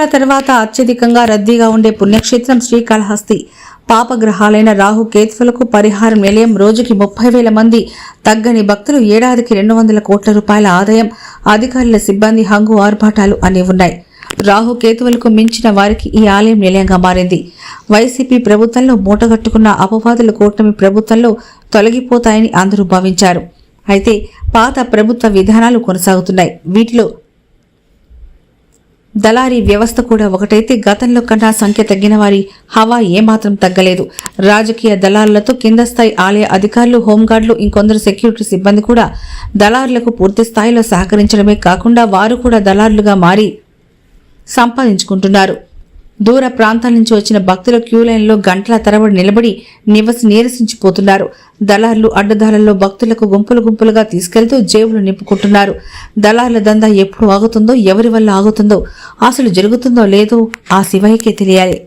ఉత్సవాల తర్వాత అత్యధికంగా రద్దీగా ఉండే పుణ్యక్షేత్రం శ్రీకాళహస్తి. పాపగ్రహాలైన రాహు కేతువులకు పరిహారం నిలయం రోజుకి ముప్పై వేల మంది. తగ్గని భక్తులు ఏడాదికి రెండు వందల కోట్ల రూపాయల ఆదాయం. అధికారుల సిబ్బంది హంగు ఆర్భాటాలు అనే ఉన్నాయి. రాహు కేతువులకు మించిన వారికి ఈ ఆలయం నిలయంగా మారింది. వైసీపీ ప్రభుత్వంలో మూటగట్టుకున్న అపవాదుల కూటమి ప్రభుత్వంలో తొలగిపోతాయని అందరూ భావించారు. అయితే పాత ప్రభుత్వ విధానాలు కొనసాగుతున్నాయి. వీటిలో దళారీ వ్యవస్థ కూడా ఒకటైతే గతంలో కన్నా సంఖ్య తగ్గిన వారి హవా ఏమాత్రం తగ్గలేదు. రాజకీయ దళారులతో కింద స్థాయి ఆలయ అధికారులు హోంగార్డులు ఇంకొందరు సెక్యూరిటీ సిబ్బంది కూడా దళారులకు పూర్తి స్థాయిలో సహకరించడమే కాకుండా వారు కూడా దళారులుగా మారి సంపాదించుకుంటున్నారు. దూర ప్రాంతాల నుంచి వచ్చిన భక్తుల క్యూ లైన్లో గంటల తరబడి నిలబడి నివసి నీరసించిపోతున్నారు. దళార్లు అడ్డదారుల్లో భక్తులకు గుంపులు గుంపులుగా తీసుకెళ్తూ జేబులు నింపుకుంటున్నారు. దళార్ల దందా ఎప్పుడు ఆగుతుందో ఎవరి వల్ల ఆగుతుందో అసలు జరుగుతుందో లేదో ఆ శివయ్యకే తెలియాలి.